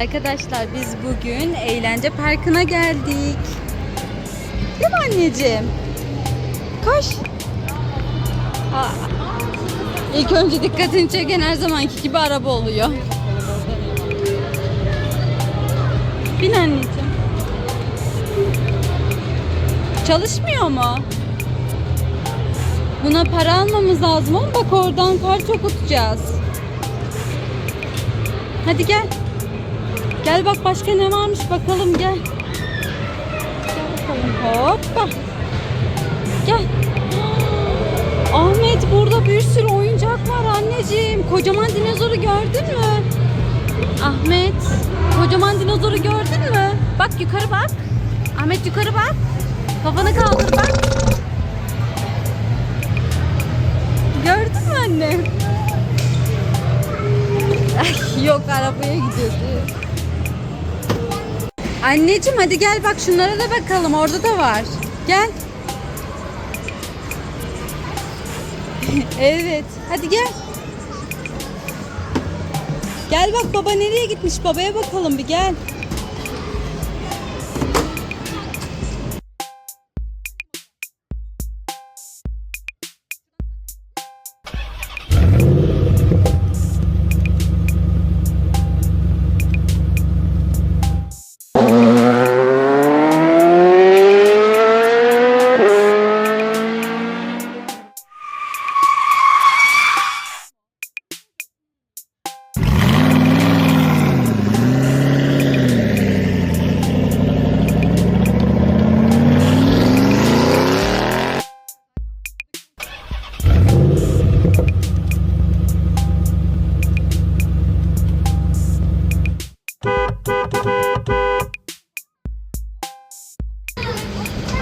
Arkadaşlar biz bugün eğlence parkına geldik. Değil mi anneciğim? Koş. Aa, İlk önce dikkatini çeken her zamanki gibi araba oluyor. Bin anneciğim. Çalışmıyor mu? Buna para almamız lazım ama bak oradan kart okutacağız. Hadi gel. Gel bak başka ne varmış bakalım gel. Gel bakalım hoppa. Gel. Ahmet burada bir sürü oyuncak var anneciğim. Kocaman dinozoru gördün mü? Ahmet kocaman dinozoru gördün mü? Bak yukarı bak. Ahmet yukarı bak. Kafanı kaldır bak. Gördün mü anne? Yok arabaya gidiyordu. Anneciğim hadi gel bak şunlara da bakalım. Orada da var. Gel. evet. Hadi gel. Gel bak baba nereye gitmiş? Babaya bakalım bir gel.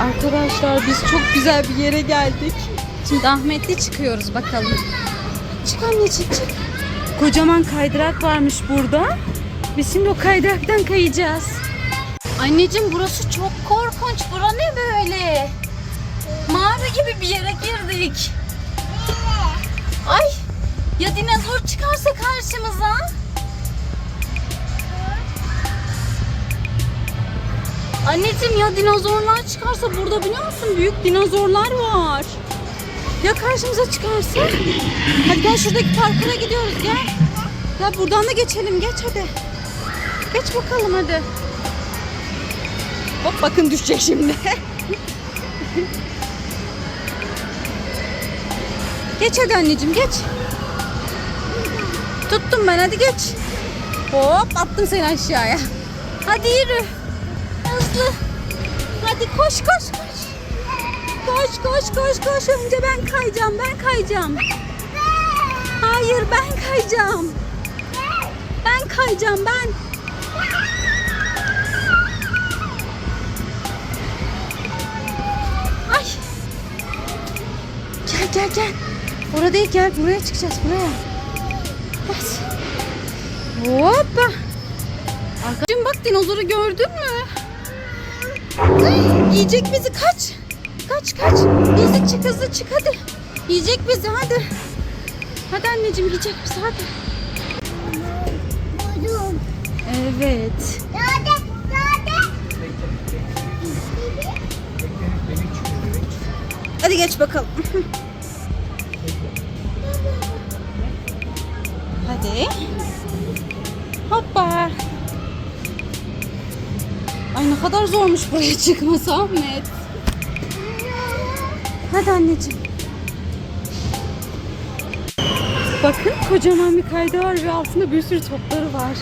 Arkadaşlar biz çok güzel bir yere geldik. Şimdi Ahmet'le çıkıyoruz bakalım. Çık anneciğim çık. Kocaman kaydırak varmış burada. Biz şimdi o kaydıraktan kayacağız. Anneciğim burası çok korkunç. Bura ne böyle? Mağara gibi bir yere girdik. Ay ya dinozor çıkarsa karşımıza? Anneciğim ya dinozorlar çıkarsa burada biliyor musun? Büyük dinozorlar var. Ya karşımıza çıkarsa? Hadi gel şuradaki parkura gidiyoruz gel. Ya buradan da geçelim geç hadi. Geç bakalım hadi. Hop bakın düşecek şimdi. geç hadi anneciğim geç. Tuttum ben hadi geç. Hop attım seni aşağıya. Hadi yürü. Hızlı. Hadi koş koş koş. Koş koş koş koş. Önce ben kayacağım. Ben kayacağım. Hayır ben kayacağım. Ben kayacağım ben. Ay. Gel gel gel. Orada değil gel. Buraya çıkacağız buraya. Bas. Hoppa. Arkadaşım bak dinozoru gördün mü? Ay, Yiyecek bizi kaç. Kaç kaç. Hızlı çık hızlı çık hadi. Yiyecek bizi hadi. Hadi anneciğim yiyecek bizi hadi. Evet. Nerede? Nerede? Hadi geç bakalım. Hadi. Ne kadar zormuş buraya çıkması Ahmet. Hadi anneciğim. Bakın kocaman bir kaydı var ve altında bir sürü topları var.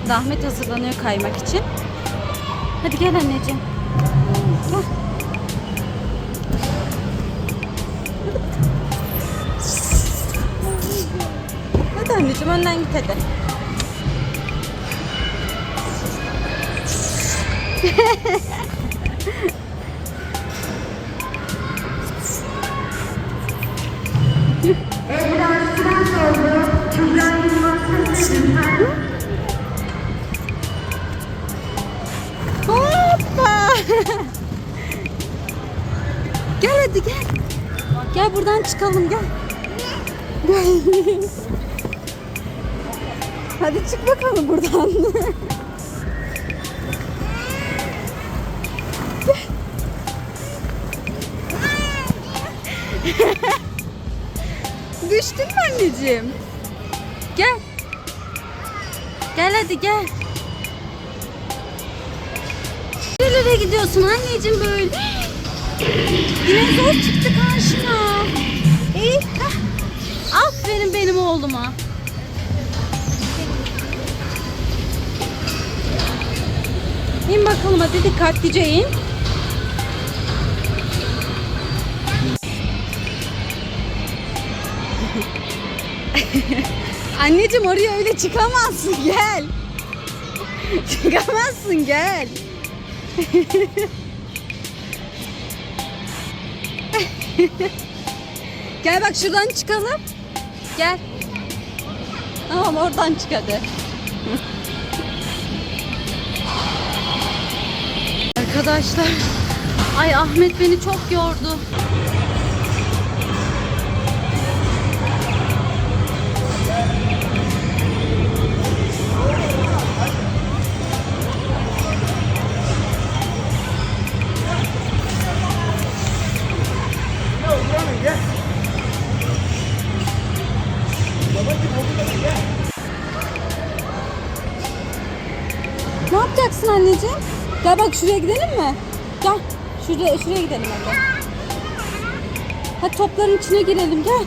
Şimdi Ahmet hazırlanıyor kaymak için. Hadi gel anneciğim. Hadi anneciğim önden git hadi. Hoppa. gel hadi gel. Gel buradan çıkalım gel. Hadi çık bakalım buradan. Anneciğim? Gel. Gel hadi gel. Nerelere gidiyorsun anneciğim böyle? Dinozor çıktı karşına. İyi. heh. Aferin benim oğluma. İn bakalım hadi dikkatlice in. Anneciğim oraya öyle çıkamazsın gel. Çıkamazsın gel. gel bak şuradan çıkalım. Gel. Tamam oradan çık hadi. Arkadaşlar. Ay Ahmet beni çok yordu. Ne yapacaksın anneciğim? Gel bak şuraya gidelim mi? Gel. Şuraya, şuraya gidelim hadi. Hadi topların içine girelim gel.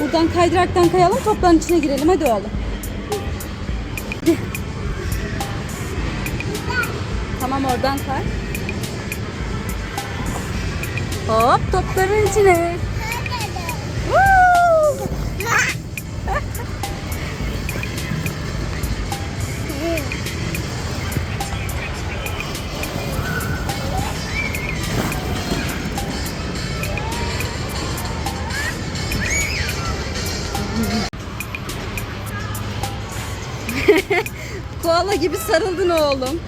Buradan kaydıraktan kayalım topların içine girelim hadi oğlum. Tamam oradan kay. Hop topların içine. Koala gibi sarıldın oğlum.